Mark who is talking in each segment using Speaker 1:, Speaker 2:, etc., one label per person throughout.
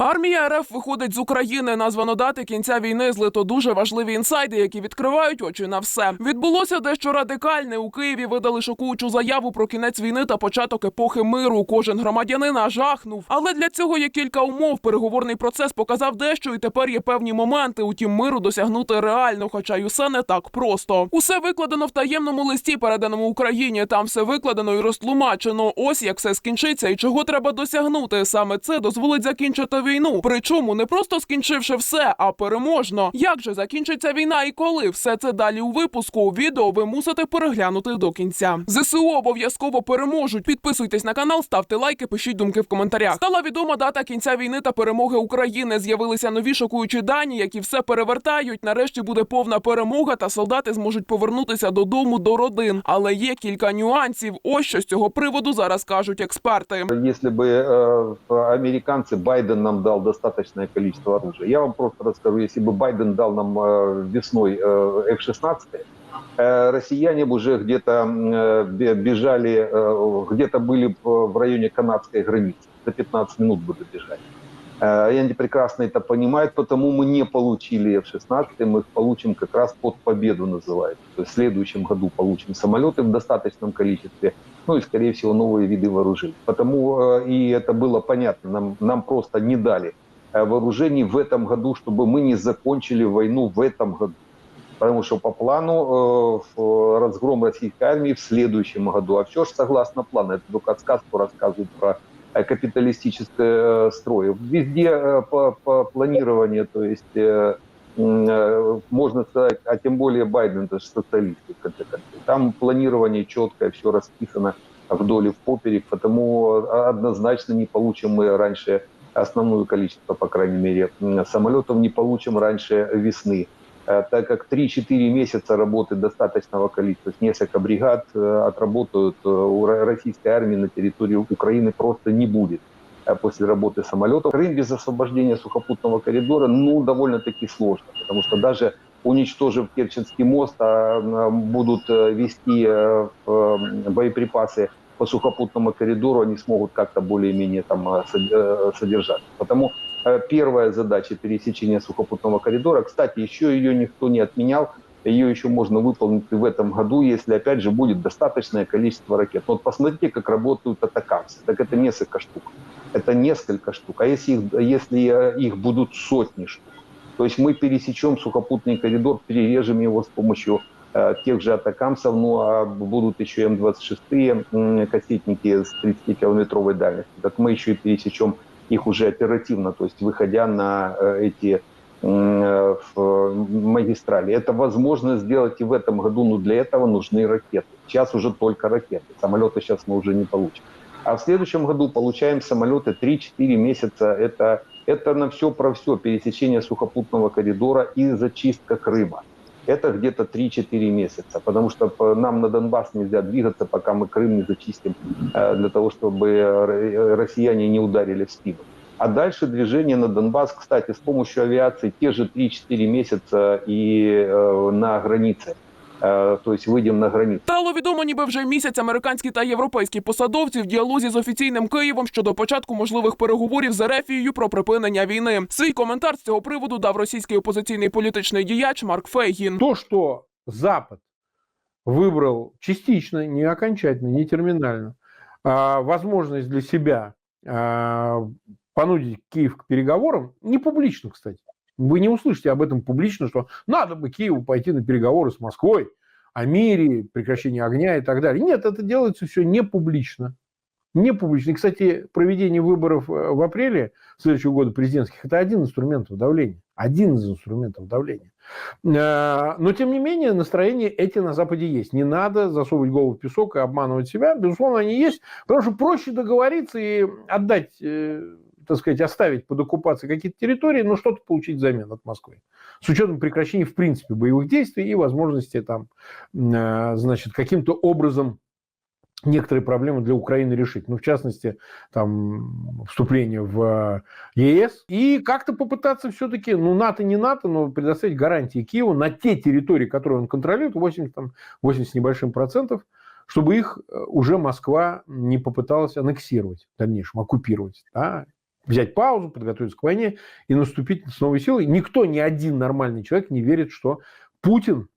Speaker 1: Армія РФ виходить з України. Названо дати кінця війни злито дуже важливі інсайди, які відкривають очі на все. Відбулося дещо радикальне. У Києві видали шокуючу заяву про кінець війни та початок епохи миру. Кожен громадянин аж ахнув. Але для цього є кілька умов. Переговорний процес показав дещо, і тепер є певні моменти. Утім, миру досягнути реально, хоча й усе не так просто. Усе викладено в таємному листі, переданому Україні. Там все викладено і розтлумачено. Ось як все скінчиться і чого треба досягнути. Саме це дозволить закінчити війну. Причому не просто скінчивши все, а переможно. Як же закінчиться війна і коли? Все це далі у випуску. Відео ви мусите переглянути до кінця. ЗСУ обов'язково переможуть. Підписуйтесь на канал, ставте лайки, пишіть думки в коментарях. Стала відома дата кінця війни та перемоги України. З'явилися нові шокуючі дані, які все перевертають. Нарешті буде повна перемога, та солдати зможуть повернутися додому до родин. Але є кілька нюансів. Ось що з цього приводу зараз кажуть експерти.
Speaker 2: Если бы э, американцы, Байден нам дал достаточное количество оружия. Я вам просто расскажу, если бы Байден дал нам э, весной э, F-16, э, россияне бы уже где-то э, бе- бежали, э, где-то были б в районе канадской границы. За 15 минут бы добежали. Э, И они прекрасно это понимают, потому мы не получили F-16, мы их получим как раз под победу называется. То есть в следующем году получим самолеты в достаточном количестве, ну и, скорее всего, новые виды вооружений. Потому э, и это было понятно, нам, нам просто не дали э, вооружений в этом году, чтобы мы не закончили войну в этом году. Потому что по плану разгром российской армии в следующем году. А все же согласно плану. Это только сказку рассказывают про капиталистическое э, строй. Везде э, по, по планированию, то есть э, м, э, можно сказать, а тем более Байден, это же социалист, в конце концов. Там планирование четкое, все расписано вдоль и в поперек, потому э, однозначно не получим мы раньше основное количество, по крайней мере, м, самолетов не получим раньше весны Э, так как 3-4 месяца работы достаточного количества, несколько бригад э, отработают э, у ро- российской армии на территории Украины просто не будет э, после работы самолетов. Крым без освобождения сухопутного коридора, ну, довольно-таки сложно, потому что даже уничтожив Керченский мост, а, м, будут э, вести э, в, э, боеприпасы по сухопутному коридору, они смогут как-то более-менее там э, сод- э, содержаться. Потому Э, первая задача пересечения сухопутного коридора. Кстати, еще ее никто не отменял. Ее еще можно выполнить и в этом году, если, опять же, будет достаточное количество ракет. Вот посмотрите, как работают атакамсы. Так это несколько штук. Это несколько штук. А если их, если э, их будут сотни штук? То есть мы пересечем сухопутный коридор, перережем его с помощью э, тех же атакамсов, ну а будут еще М-26 м, кассетники с 30-километровой дальностью. Так мы еще и пересечем их уже оперативно, то есть выходя на э, эти э, магистрали. Это возможно сделать и в этом году, но для этого нужны ракеты. Сейчас уже только ракеты. Самолеты сейчас мы уже не получим. А в следующем году получаем самолеты 3-4 месяца. Это, это на все про все. Пересечение сухопутного коридора и зачистка Крыма. Это где-то 3-4 месяца, потому что по- нам на Донбасс нельзя двигаться, пока мы Крым не зачистим, э, для того, чтобы э, россияне не ударили в спину. А дальше движение на Донбасс, кстати, с помощью авиации те же 3-4 месяца и э, на границе. Э, то есть выйдем на границу.
Speaker 1: Стало відомо, ніби вже місяць американські та європейські посадовці в діалозі з офіційним Києвом щодо початку можливих переговорів з Ерефією про припинення війни. Свій коментар з цього приводу дав російський опозиційний політичний діяч Марк Фейгін.
Speaker 3: То, что Запад выбрал частично, не окончательно, не терминально, а, возможность для себя а, понудить Киев к переговорам, не публично, кстати. Вы не услышите об этом публично, что надо бы Киеву пойти на переговоры с Москвой о мире, прекращении огня и так далее. Нет, это делается все не публично. Не публично. И, кстати, проведение выборов э, в апреле следующего года президентских – это один из инструментов давления. Один из инструментов давления. Э, Но, тем не менее, настроения эти на Западе есть. Не надо засовывать голову в песок и обманывать себя. Безусловно, они есть, потому что проще договориться и отдать, э, так сказать, оставить под оккупацией какие-то территории, но что-то получить взамен от Москвы. С учетом прекращения, в принципе, боевых действий и возможности там, э, значит, каким-то образом некоторые проблемы для Украины решить. Ну, в частности, там, вступление в ЕС. И как-то попытаться все-таки, ну, НАТО не НАТО, но предоставить гарантии Киеву на те территории, которые он контролирует, 80, там, 80 с небольшим процентов, чтобы их э, уже Москва не попыталась аннексировать в дальнейшем, оккупировать. Да? Взять паузу, подготовиться к войне и наступить с новой силой. Никто, ни один нормальный человек не верит, что Путин,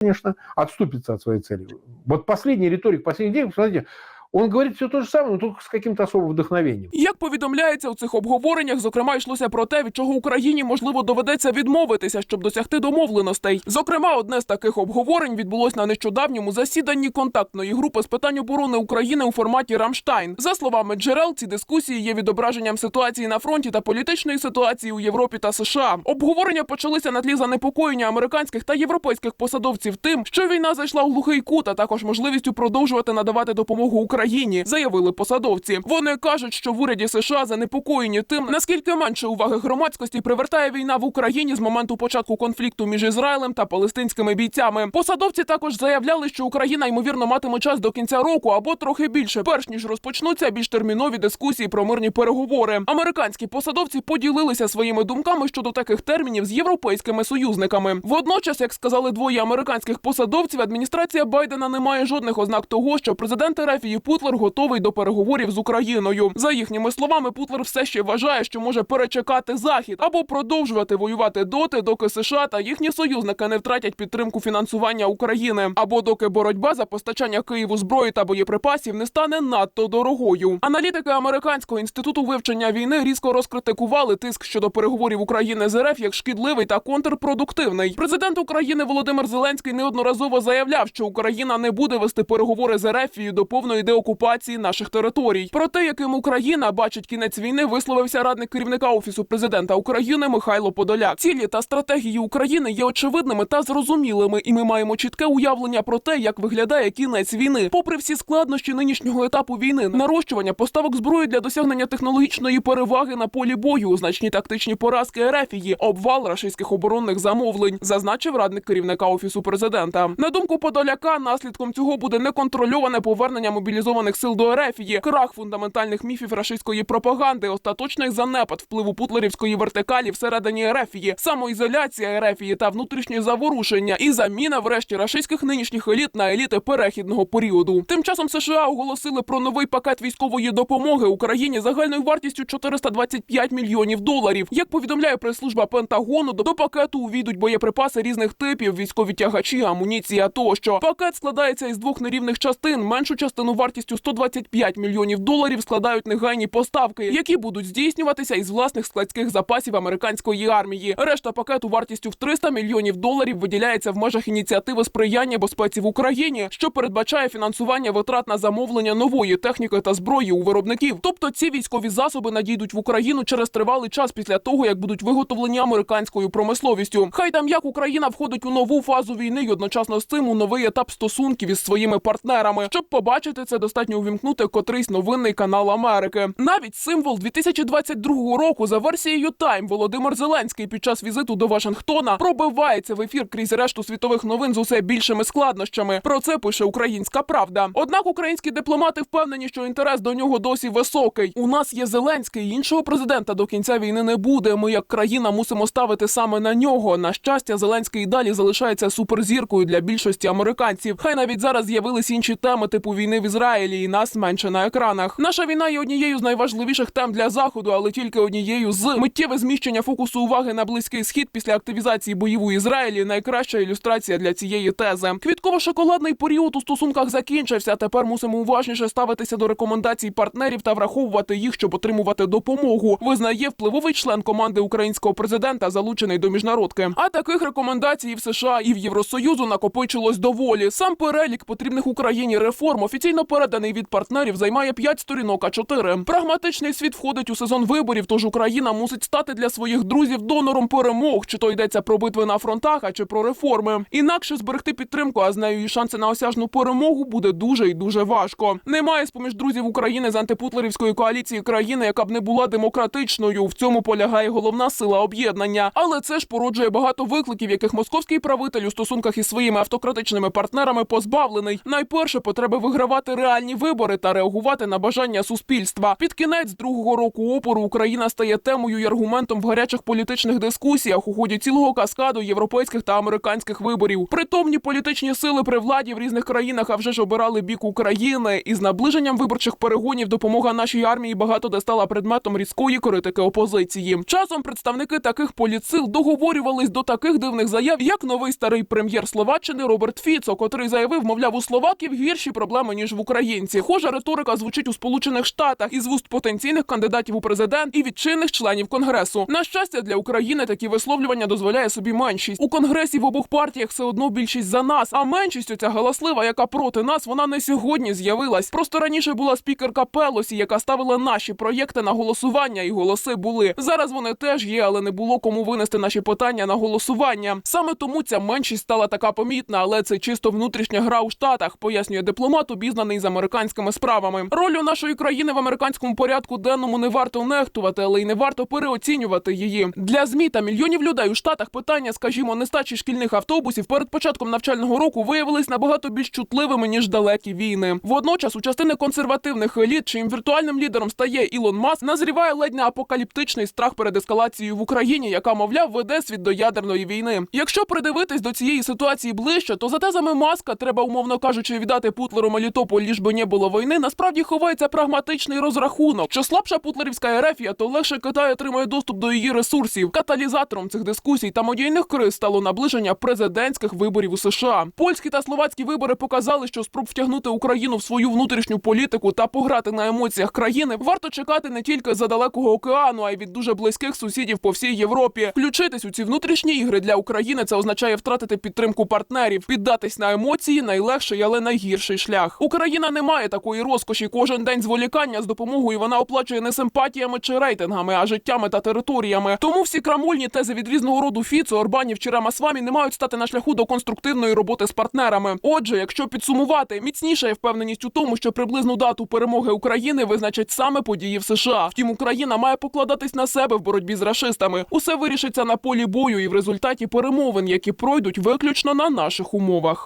Speaker 3: конечно, отступится от своей цели. Вот последний риторик последних дней, посмотрите, он говорит все то же самое, но только с каким-то особым вдохновением.
Speaker 1: Як повідомляється у цих обговореннях, зокрема йшлося про те, від чого Україні можливо доведеться відмовитися, щоб досягти домовленостей. Зокрема, одне з таких обговорень відбулось на нещодавньому засіданні контактної групи з питань оборони України у форматі Рамштайн. За словами джерел, ці дискусії є відображенням ситуації на фронті та політичної ситуації у Європі та США. Обговорення почалися на тлі занепокоєння американських та європейських посадовців тим, що війна зайшла у глухий кут, а також можливістю продовжувати надавати допомогу Україні, заявили посадовці. Вони кажуть, що в уряді США занепокоєні тим, наскільки менше уваги громадськості привертає війна в Україні з моменту початку конфлікту між Ізраїлем та палестинськими бійцями. Посадовці також заявляли, що Україна ймовірно матиме час до кінця року або трохи більше, перш ніж розпочнуться більш термінові дискусії про мирні переговори. Американські посадовці поділилися своїми думками щодо таких термінів з європейськими союзниками. Водночас, як сказали двоє американських посадовців, адміністрація Байдена не має жодних ознак того, що президент Ерефії Путлер готовий до переговорів з Україною. За їхніми словами, Путлер все ще вважає, що може перечекати захід або продовжувати воювати доти, доки США та їхні союзники не втратять підтримку фінансування України, або доки боротьба за постачання Києву зброї та боєприпасів не стане надто дорогою. Аналітики американського інституту вивчення війни різко розкритикували тиск щодо переговорів України з РФ як шкідливий та контрпродуктивний. Президент України Володимир Зеленський неодноразово заявляв, що Україна не буде вести переговори з РФ до повної деокупації наших територій. Про те, яким Україна бачить кінець війни, висловився радник керівника офісу президента України Михайло Подоляк. Цілі та стратегії України є очевидними та зрозумілими, і ми маємо чітке уявлення про те, як виглядає кінець війни. Попри всі складнощі нинішнього етапу війни, нарощування поставок зброї для досягнення технологічної переваги на полі бою, значні тактичні поразки Ерефії, обвал рашистських оборонних замовлень, зазначив радник керівника офісу президента. На думку Подоляка, наслідком цього буде неконтрольоване повернення мобілізованих сил до Ерефії, крах фундаментальних міфів рашистської пропаганди, остаточний занепад впливу путлерівської вертикалі всередині Ерефії, самоізоляція Ерефії та внутрішні заворушення і заміна, врешті, рашистських нинішніх еліт на еліти перехідного періоду. Тим часом США оголосили про новий пакет військової допомоги Україні загальною вартістю 425 мільйонів доларів. Як повідомляє прес-служба Пентагону, до пакету увійдуть боєприпаси різних типів, військові тягачі, амуніція тощо. Пакет складається із двох нерівних частин. Меншу частину вартістю 125 мільйонів доларів складають негайні поставки, які будуть здійснюватися із власних складських запасів американської армії. Решта пакету вартістю в 300 мільйонів доларів виділяється в межах ініціативи сприяння безпеці в Україні, що передбачає фінансування витрат на замовлення нової техніки та зброї у виробників. Тобто ці військові засоби надійдуть в Україну через тривалий час після того, як будуть виготовлені американською промисловістю. Хай там як Україна входить у нову фазу війни і одночасно з цим у новий етап стосунків із своїми партнерами. Щоб побачити це, достатньо увімкнути котрийсь новинний канал Америки. Навіть символ 2022 року за версією Time Володимир Зеленський під час візиту до Вашингтона пробивається в ефір крізь решту світових новин з усе більшими складнощами. Про це пише Українська Правда. Однак українські дипломати впевнені, що інтерес до нього досі високий. У нас є Зеленський, іншого президента до кінця війни не буде. Ми як країна мусимо ставити саме на нього. На щастя, Зеленський і далі залишається суперзіркою для більшості американців. Хай навіть зараз з'явились інші теми типу війни в Ізраїлі, і нас менше на екранах. Наша війна є однією з найважливіших тем для заходу, але тільки однією з миттєве зміщення фокусу уваги на близький схід після активізації боїв у Ізраїлі. Найкраща ілюстрація для цієї тези. Квітково-шоколадний період у стосунках закінчився. Тепер мусимо уважніше ставитися до рекомендацій партнерів та враховувати їх, щоб отримувати допомогу. Визнає впливовий член команди українського президента, залучений до міжнародки. А таких рекомендацій в США і в Євросоюзу накопичилось доволі. Сам перелік потрібних Україні реформ офіційно переданий від партнерів займає 5 сторінок а 4 Прагматичний світ входить у сезон виборів, тож Україна мусить стати для своїх друзів донором перемог, чи то йдеться про битви на фронтах, а чи про реформи. Інакше зберегти підтримку, а з нею і шанси на осяжну перемогу буде дуже і дуже важко. Немає з поміж друзів України з антипутлерівської коаліції країни, яка б не була демократичною. В цьому полягає головна сила об'єднання. Але це ж породжує багато викликів, яких московський правитель у стосунках із своїми автократичними партнерами позбавлений. Найперше потреби вигравати реальні реальні вибори та реагувати на бажання суспільства. Під кінець другого року опору Україна стає темою і аргументом в гарячих політичних дискусіях у ході цілого каскаду європейських та американських виборів. Притомні політичні сили при владі в різних країнах, а вже ж обирали бік України. І з наближенням виборчих перегонів допомога нашій армії багато де стала предметом різкої критики опозиції. Часом представники таких політсил договорювались до таких дивних заяв, як новий старий прем'єр Словаччини Роберт Фіцо, котрий заявив, мовляв, у словаків гірші проблеми ніж в українці. Схожа риторика звучить у Сполучених Штатах із вуст потенційних кандидатів у президент і від чинних членів конгресу. На щастя, для України такі висловлювання дозволяє собі меншість. У конгресі в обох партіях все одно більшість за нас. А меншість оця галаслива, яка проти нас, вона не сьогодні з'явилась. Просто раніше була спікерка Пелосі, яка ставила наші проєкти на голосування, і голоси були. Зараз вони теж є, але не було кому винести наші питання на голосування. Саме тому ця меншість стала така помітна, але це чисто внутрішня гра у штатах, пояснює дипломат, обізнаний з американськими справами. Роль нашої країни в американському порядку денному не варто нехтувати, але й не варто переоцінювати її. Для змі та мільйонів людей у штатах питання, скажімо, нестачі шкільних автобусів перед початком навчального року виявились набагато більш чутливими ніж далекі війни. Водночас у частини консервативних еліт, чиїм віртуальним лідером стає Ілон Маск, назріває ледь не апокаліптичний страх перед ескалацією в Україні, яка, мовляв, веде світ до ядерної війни. Якщо придивитись до цієї ситуації ближче, то за тезами Маска треба, умовно кажучи, віддати Путлеру Мелітополь, ліж би не було війни. Насправді ховається прагматичний розрахунок. Що слабша путлерівська ерефія, то легше Китай отримує доступ до її ресурсів. Каталізатором цих дискусій та модійних криз стало наближення президентських виборів у США. Польські та словацькі вибори показали, що спроб втягнути Україну в свою внутрішню політику та пограти на емоціях країни варто чекати не тільки за далекого океану, а й від дуже близьких сусідів по всій Європі. Включитись у ці внутрішні ігри для України це означає втратити підтримку партнерів, піддатись на емоції найлегший, але найгірший шлях. Україна не має такої розкоші. Кожен день зволікання з допомогою вона оплачує не симпатіями чи рейтингами, а життями та територіями. Тому всі крамольні тези від різного роду Фіцо, Орбанів чи Рамасвамі не мають стати на шляху до конструктивної роботи з партнерами. Отже, якщо підсумувати, міцніша є впевненість у тому, що приблизну дату перемоги України визначать саме події в США. Втім, Україна має покладатись на себе в боротьбі з рашистами. Усе вирішиться на полі бою і в результаті перемовин, які пройдуть виключно на наших умовах.